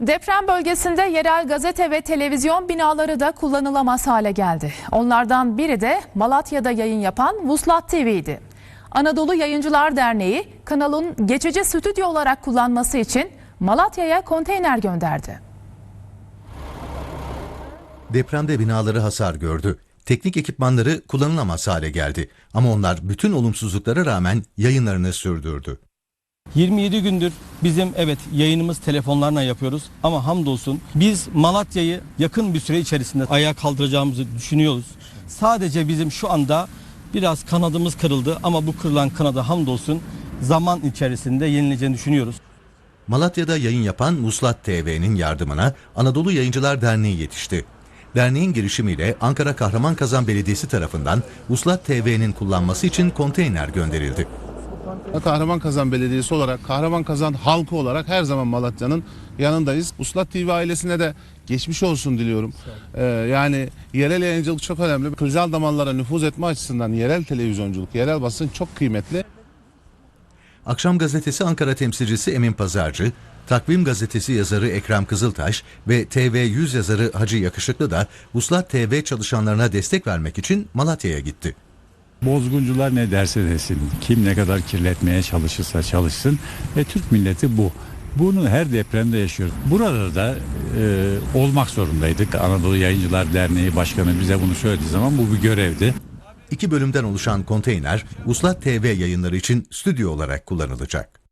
Deprem bölgesinde yerel gazete ve televizyon binaları da kullanılamaz hale geldi. Onlardan biri de Malatya'da yayın yapan Vuslat TV'ydi. Anadolu Yayıncılar Derneği kanalın geçici stüdyo olarak kullanması için Malatya'ya konteyner gönderdi. Depremde binaları hasar gördü. Teknik ekipmanları kullanılamaz hale geldi. Ama onlar bütün olumsuzluklara rağmen yayınlarını sürdürdü. 27 gündür bizim evet yayınımız telefonlarla yapıyoruz ama hamdolsun biz Malatya'yı yakın bir süre içerisinde ayağa kaldıracağımızı düşünüyoruz. Sadece bizim şu anda biraz kanadımız kırıldı ama bu kırılan kanada hamdolsun zaman içerisinde yenileceğini düşünüyoruz. Malatya'da yayın yapan Muslat TV'nin yardımına Anadolu Yayıncılar Derneği yetişti. Derneğin girişimiyle Ankara Kahraman Belediyesi tarafından Muslat TV'nin kullanması için konteyner gönderildi. Kahraman Kazan Belediyesi olarak, Kahraman Kazan halkı olarak her zaman Malatya'nın yanındayız. Uslat TV ailesine de geçmiş olsun diliyorum. Ee, yani yerel yayıncılık çok önemli. Kırsal damarlara nüfuz etme açısından yerel televizyonculuk, yerel basın çok kıymetli. Akşam Gazetesi Ankara temsilcisi Emin Pazarcı, Takvim Gazetesi yazarı Ekrem Kızıltaş ve TV100 yazarı Hacı Yakışıklı da Muslat TV çalışanlarına destek vermek için Malatya'ya gitti. Bozguncular ne derse desin, kim ne kadar kirletmeye çalışırsa çalışsın. E, Türk milleti bu. Bunu her depremde yaşıyoruz. Burada da e, olmak zorundaydık. Anadolu Yayıncılar Derneği Başkanı bize bunu söylediği zaman bu bir görevdi. İki bölümden oluşan konteyner, Uslat TV yayınları için stüdyo olarak kullanılacak.